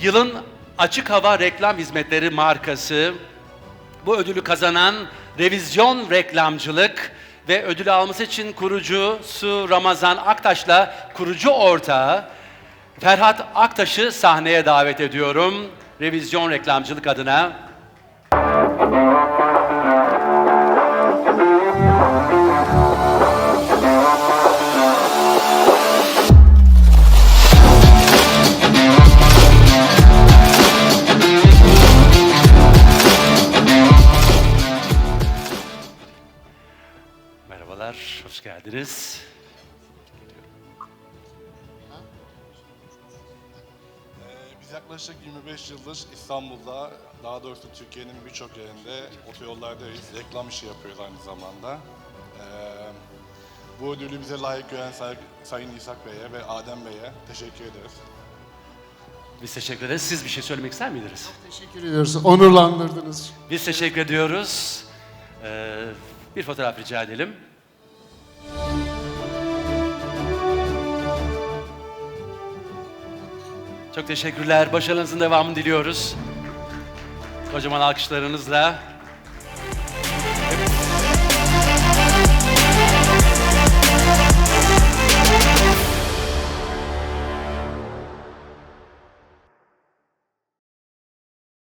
Yılın açık hava reklam hizmetleri markası. Bu ödülü kazanan Revizyon Reklamcılık ve ödülü alması için kurucusu Ramazan Aktaş'la kurucu ortağı Ferhat Aktaş'ı sahneye davet ediyorum. Revizyon Reklamcılık adına. Merhabalar, hoş geldiniz. Ee, Biz yaklaşık 25 yıldır İstanbul'da, daha doğrusu Türkiye'nin birçok yerinde otoyollardayız. Reklam işi yapıyoruz aynı zamanda. Ee, bu ödülü bize layık gören Say- Sayın İshak Bey'e ve Adem Bey'e teşekkür ederiz. Biz teşekkür ederiz. Siz bir şey söylemek ister miydiniz? Teşekkür ediyoruz. Onurlandırdınız. Biz teşekkür ediyoruz. Ee, bir fotoğraf rica edelim. Çok teşekkürler. Başarınızın devamını diliyoruz. Kocaman alkışlarınızla